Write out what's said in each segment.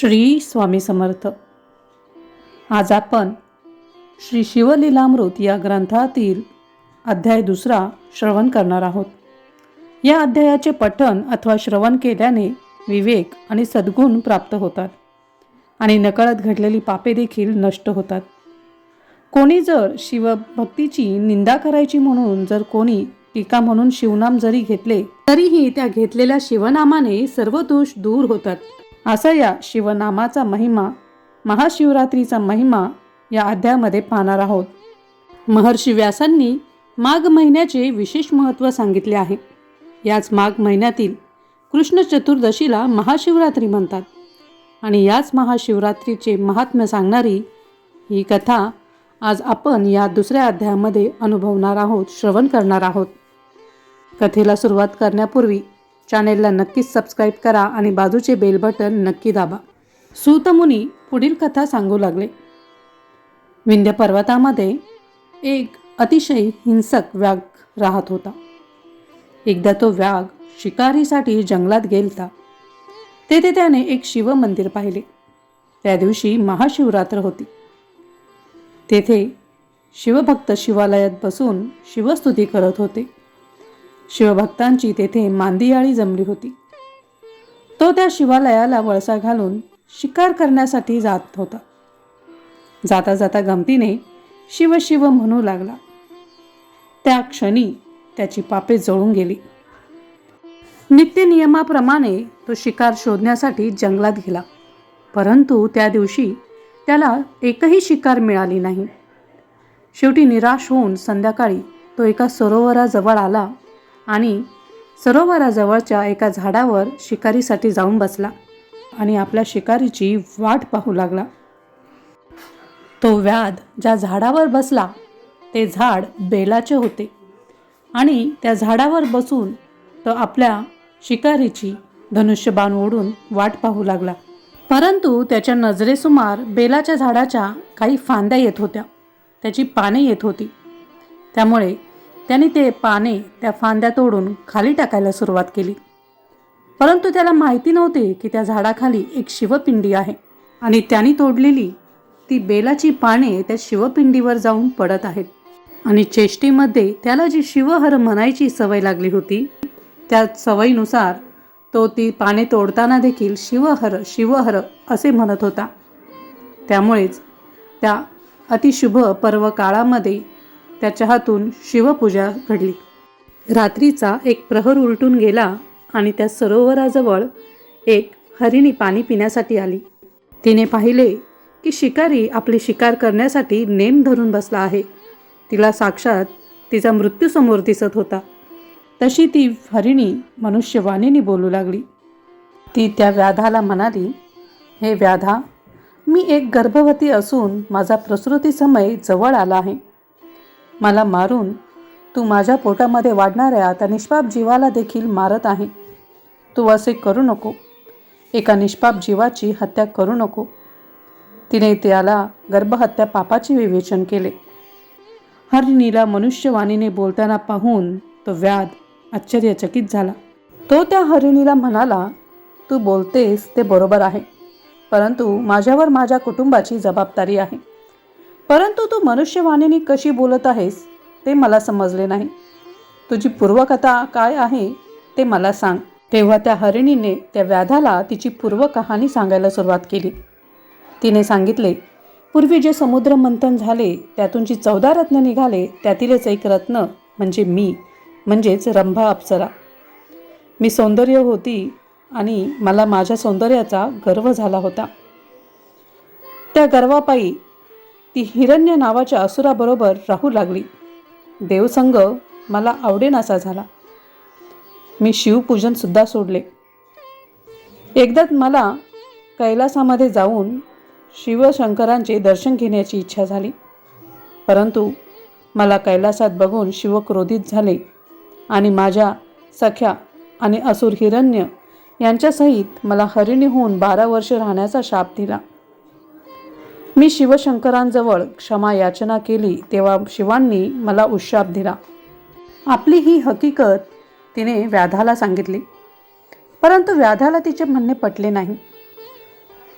श्री स्वामी समर्थ. आज आपण श्री शिवलीलामृत या ग्रंथातील अध्याय दुसरा श्रवण करणार आहोत. या अध्यायाचे पठण अथवा श्रवण केल्याने विवेक आणि सद्गुण प्राप्त होतात आणि नकळत घडलेली पापे देखील नष्ट होतात. कोणी जर शिवभक्तीची निंदा करायची म्हणून जर कोणी टीका म्हणून शिवनाम जरी घेतले तरीही त्या घेतलेल्या शिवनामाने सर्व दोष दूर होतात. असा या शिवनामाचा महिमा महाशिवरात्रीचा महिमा या अध्यायामध्ये पाहणार आहोत. महर्षी व्यासांनी माघ महिन्याचे विशेष महत्त्व सांगितले आहे. याच माघ महिन्यातील कृष्ण चतुर्दशीला महाशिवरात्री म्हणतात. आणि याच महाशिवरात्रीचे महात्म्य सांगणारी ही कथा आज आपण या दुसऱ्या अध्यायामध्ये अनुभवणार आहोत श्रवण करणार आहोत. कथेला सुरुवात करण्यापूर्वी चॅनेलला नक्कीच सबस्क्राईब करा आणि बाजूचे बेल बटन नक्की दाबा. सूतमुनी पुढील कथा सांगू लागले. विंध्य पर्वतामध्ये एक अतिशय हिंसक व्याघ राहत होता. एकदा तो व्याघ शिकारीसाठी जंगलात गेलता. तेथे त्याने एक शिव मंदिर पाहिले. त्या दिवशी महाशिवरात्र होती. तेथे शिवभक्त शिवालयात बसून शिवस्तुती करत होते. शिवभक्तांची तेथे मांदियाळी जमली होती. तो त्या शिवालयाला वळसा घालून शिकार करण्यासाठी जात होता. जाता जाता गमतीने शिव शिव म्हणू लागला. त्या क्षणी त्याची पापे जळून गेली. नित्य नियमाप्रमाणे तो शिकार शोधण्यासाठी जंगलात गेला. परंतु त्या दिवशी त्याला एकही शिकार मिळाली नाही. शेवटी निराश होऊन संध्याकाळी तो एका सरोवराजवळ आला. आणि सरोवराजवळच्या एका झाडावर शिकारीसाठी जाऊन बसला आणि आपल्या शिकारीची वाट पाहू लागला. तो व्याध ज्या झाडावर बसला ते झाड बेलाचे होते आणि त्या झाडावर बसून तो आपल्या शिकारीची धनुष्यबाण ओढून वाट पाहू लागला. परंतु त्याच्या नजरेसुमार बेलाच्या झाडाच्या काही फांद्या येत होत्या. त्याची पाने येत होती. त्यामुळे त्याने ते पाने त्या फांद्या तोडून खाली टाकायला सुरुवात केली. परंतु त्याला माहिती नव्हते की त्या झाडाखाली एक शिवपिंडी आहे आणि त्याने तोडलेली ती बेलाची पाने त्या शिवपिंडीवर जाऊन पडत आहेत. आणि चेष्टीमध्ये त्याला जी शिवहर म्हणायची सवय लागली होती त्या सवयीनुसार तो ती पाने तोडताना देखील शिवहर शिवहर असे म्हणत होता. त्यामुळेच त्या अतिशुभ पर्व काळामध्ये त्याच्या हातून शिवपूजा घडली. रात्रीचा एक प्रहर उलटून गेला आणि त्या सरोवराजवळ एक हरिणी पाणी पिण्यासाठी आली. तिने पाहिले की शिकारी आपली शिकार करण्यासाठी नेम धरून बसला आहे. तिला साक्षात तिचा मृत्यू समोर दिसत होता. तशी ती हरिणी मनुष्यवाणीने बोलू लागली. ती त्या व्याधाला म्हणाली हे व्याधा मी एक गर्भवती असून माझा प्रसृती समय जवळ आला आहे. मला मारून तू माझ्या पोटामध्ये वाढणाऱ्या त्या निष्पाप जीवाला देखील मारत आहे. तू असे करू नको. एका निष्पाप जीवाची हत्या करू नको. तिने त्याला गर्भहत्या पापाचे विवेचन केले. हरिणीला मनुष्यवाणीने बोलताना पाहून तो व्याध आश्चर्यचकित झाला. तो त्या हरिणीला म्हणाला तू बोलतेस ते बरोबर आहे परंतु माझ्यावर माझ्या कुटुंबाची जबाबदारी आहे. परंतु तू मनुष्यवाणीने कशी बोलत आहेस ते मला समजले नाही. तुझी पूर्वकथा काय आहे ते मला सांग. तेव्हा त्या हरिणीने त्या व्याधाला तिची पूर्वकहाणी सांगायला सुरुवात केली. तिने सांगितले पूर्वी जे समुद्र मंथन झाले त्यातून जी चौदा रत्न निघाले त्यातीलच एक रत्न म्हणजे मी म्हणजेच रंभा अप्सरा. मी सौंदर्य होती आणि मला माझ्या सौंदर्याचा गर्व झाला होता. त्या गर्वापायी ती हिरण्य नावाच्या असुराबरोबर राहू लागली. देवसंग मला आवडेनासा झाला. मी शिवपूजनसुद्धा सोडले. एकदाच मला कैलासामध्ये जाऊन शिवशंकरांचे दर्शन घेण्याची इच्छा झाली. परंतु मला कैलासात बघून शिव क्रोधित झाले आणि माझ्या सख्या आणि असुर हिरण्य यांच्यासहित मला हरिणी होऊन बारा वर्ष राहण्याचा शाप दिला. मी शिवशंकरांजवळ क्षमा याचना केली तेव्हा शिवांनी मला उशाप दिला. आपली ही हकीकत तिने व्याधाला सांगितली. परंतु व्याधाला तिचे म्हणणे पटले नाही.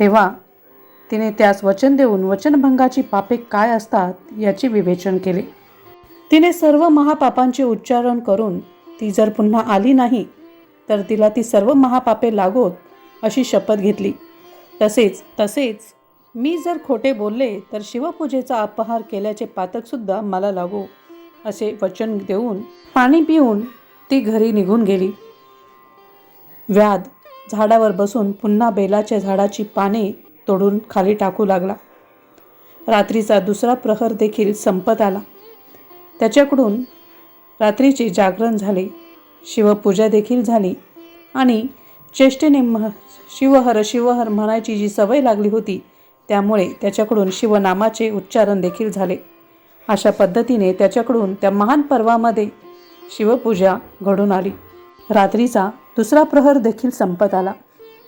तेव्हा तिने त्यास वचन देऊन वचनभंगाची पापे काय असतात याचे विवेचन केले. तिने सर्व महापापांचे उच्चारण करून ती जर पुन्हा आली नाही तर तिला ती सर्व महापापे लागोत अशी शपथ घेतली. तसेच तसेच मी जर खोटे बोलले तर शिवपूजेचा अपहार केल्याचे पातकसुद्धा मला लागो असे वचन देऊन पाणी पिऊन ती घरी निघून गेली. व्याध झाडावर बसून पुन्हा बेलाच्या झाडाची पाने तोडून खाली टाकू लागला. रात्रीचा दुसरा प्रहर देखील संपत आला. त्याच्याकडून रात्रीचे जागरण झाले. शिवपूजा देखील झाली आणि चेष्टेने मह शिवहर शिवहर म्हणायची जी सवय लागली होती त्यामुळे त्याच्याकडून शिवनामाचे उच्चारण देखील झाले. अशा पद्धतीने त्याच्याकडून त्या महान पर्वामध्ये शिवपूजा घडून आली. रात्रीचा दुसरा प्रहर देखील संपत आला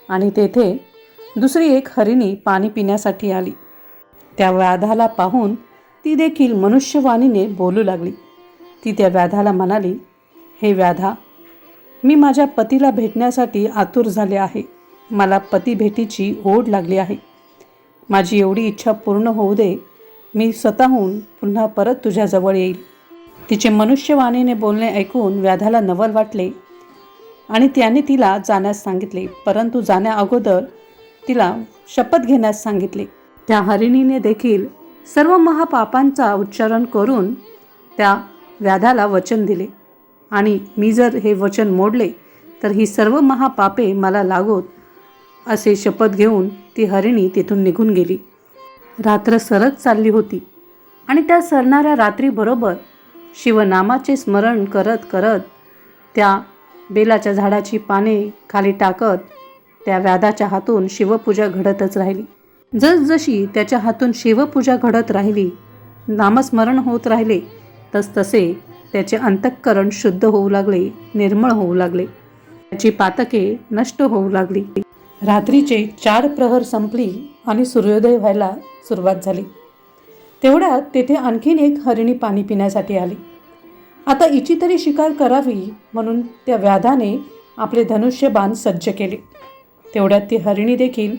आणि तेथे दुसरी एक हरिणी पाणी पिण्यासाठी आली. त्या व्याधाला पाहून ती देखील मनुष्यवाणीने बोलू लागली. ती त्या व्याधाला म्हणाली हे व्याधा मी माझ्या पतीला भेटण्यासाठी आतुर झाले आहे. मला पती भेटीची ओढ लागली आहे. माझी एवढी इच्छा पूर्ण होऊ दे मी स्वतःहून पुन्हा परत तुझ्याजवळ येईल. तिचे मनुष्यवाणीने बोलणे ऐकून व्याधाला नवल वाटले आणि त्याने तिला जाण्यास सांगितले परंतु जाण्या अगोदर तिला शपथ घेण्यास सांगितले. त्या हरिणीने देखील सर्व महापापांचा उच्चारण करून त्या व्याधाला वचन दिले. आणि मी जर हे वचन मोडले तर ही सर्व महापापे मला लागोत असे शपथ घेऊन ती हरिणी तिथून निघून गेली. रात्र सरत चालली होती आणि त्या सरणाऱ्या रात्रीबरोबर शिवनामाचे स्मरण करत करत त्या बेलाच्या झाडाची पाने खाली टाकत त्या व्याधाच्या हातून शिवपूजा घडतच राहिली. जसजशी त्याच्या हातून शिवपूजा घडत राहिली नामस्मरण होत राहिले तसतसे त्याचे अंतःकरण शुद्ध होऊ लागले निर्मळ होऊ लागले. त्याची पातके नष्ट होऊ लागली. रात्रीचे चार प्रहर संपली आणि सूर्योदय व्हायला सुरुवात झाली. तेवढ्यात तेथे आणखीन एक हरिणी पाणी पिण्यासाठी आली. आता इची तरी शिकार करावी म्हणून त्या व्याधाने आपले धनुष्यबाण सज्ज केले. तेवढ्यात ती हरिणी देखील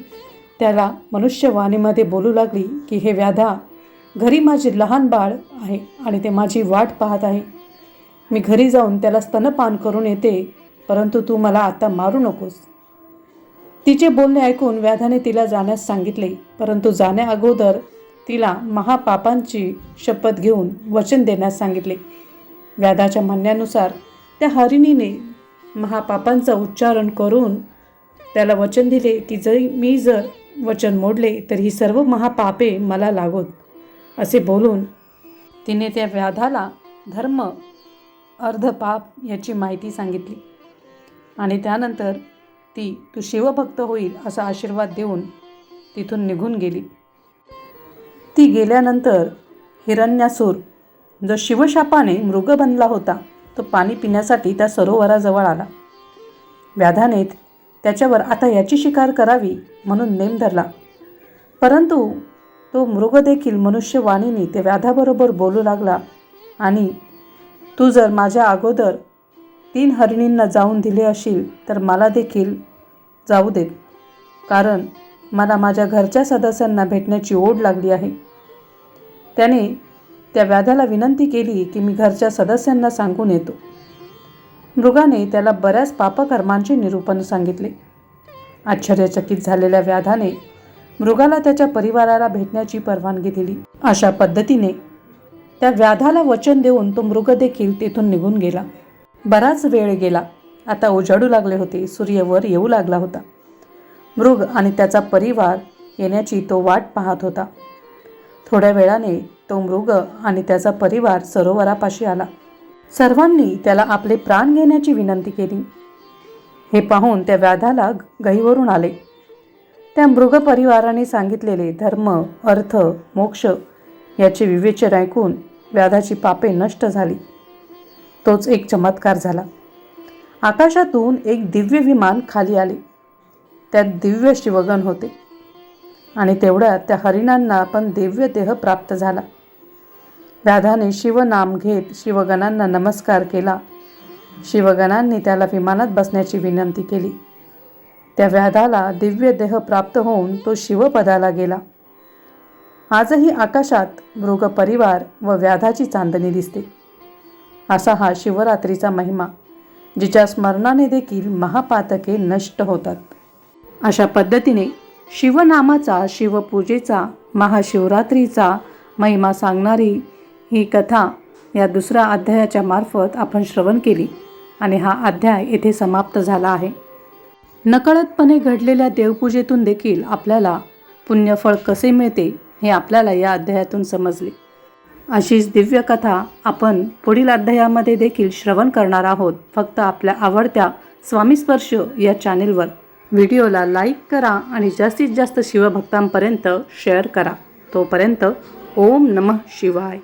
त्याला मनुष्यवाणीमध्ये बोलू लागली की हे व्याधा घरी माझे लहान बाळ आहे आणि ते माझी वाट पाहत आहे. मी घरी जाऊन त्याला स्तनपान करून येते परंतु तू मला आता मारू नकोस. तिचे बोलणे ऐकून व्याधाने तिला जाण्यास सांगितले परंतु जाण्या अगोदर तिला महापापांची शपथ घेऊन वचन देण्यास सांगितले. व्याधाच्या म्हणण्यानुसार त्या हरिणीने महापापांचा उच्चारण करून त्याला वचन दिले की जरी मी जर वचन मोडले तर ही सर्व महापापे मला लागोत. असे बोलून तिने त्या व्याधाला धर्म अर्धपाप याची माहिती सांगितली. आणि त्यानंतर ती तू शिवभक्त होईल असा आशीर्वाद देऊन तिथून निघून गेली. ती गेल्यानंतर हिरण्यासूर जो शिवशापाने मृग बनला होता तो पाणी पिण्यासाठी त्या सरोवराजवळ आला. व्याधाने त्याच्यावर आता याची शिकार करावी म्हणून नेम धरला. परंतु तो मृग देखील मनुष्यवाणीने त्या व्याधाबरोबर बोलू लागला आणि तू जर माझ्या अगोदर तीन हरिणींना जाऊन दिले असेल तर मला देखील जाऊ देत कारण मला माझ्या घरच्या सदस्यांना भेटण्याची ओढ लागली आहे. त्याने त्या व्याधाला विनंती केली की मी घरच्या सदस्यांना सांगून येतो. मृगाने त्याला बऱ्याच पापकर्मांचे निरूपण सांगितले. आश्चर्यचकित झालेल्या व्याधाने मृगाला त्याच्या परिवाराला भेटण्याची परवानगी दिली. अशा पद्धतीने त्या व्याधाला वचन देऊन तो मृग देखील तेथून निघून गेला. बराच वेळ गेला. आता उजाडू लागले होते. सूर्य वर येऊ लागला होता. मृग आणि त्याचा परिवार येण्याची तो वाट पाहत होता. थोड्या वेळाने तो मृग आणि त्याचा परिवार सरोवरापाशी आला. सर्वांनी त्याला आपले प्राण घेण्याची विनंती केली. हे पाहून त्या व्याधाला गहीवरून आले. त्या मृग परिवाराने सांगितलेले धर्म अर्थ मोक्ष याचे विवेचन ऐकून व्याधाची पापे नष्ट झाली. तोच एक चमत्कार झाला. आकाशातून एक दिव्य विमान खाली आले. त्यात दिव्य शिवगण होते. आणि तेवढ्यात त्या हरिणांना पण दिव्य देह प्राप्त झाला. व्याधाने शिवनाम घेत शिवगणांना नमस्कार केला. शिवगणांनी त्याला विमानात बसण्याची विनंती केली. त्या व्याधाला दिव्य देह प्राप्त होऊन तो शिवपदाला गेला. आजही आकाशात मृग परिवार व व्याधाची चांदणी दिसते. असा हा शिवरात्रीचा महिमा जिच्या स्मरणाने देखील महापातके नष्ट होतात. अशा पद्धतीने शिवनामाचा शिवपूजेचा महाशिवरात्रीचा महिमा सांगणारी ही कथा या दुसऱ्या अध्यायाच्या मार्फत आपण श्रवण केली आणि हा अध्याय येथे समाप्त झाला आहे. नकळतपणे घडलेल्या देवपूजेतून देखील आपल्याला पुण्यफळ कसे मिळते हे आपल्याला या अध्यायातून समजले. अशीच दिव्य कथा आपण पुढील अध्यायामध्ये देखील श्रवण करणार आहोत. फक्त आपल्या आवडत्या स्वामीस्पर्श या चॅनेलवर व्हिडिओला लाईक करा आणि जास्तीत जास्त शिवभक्तांपर्यंत शेअर करा. तोपर्यंत ओम नमः शिवाय.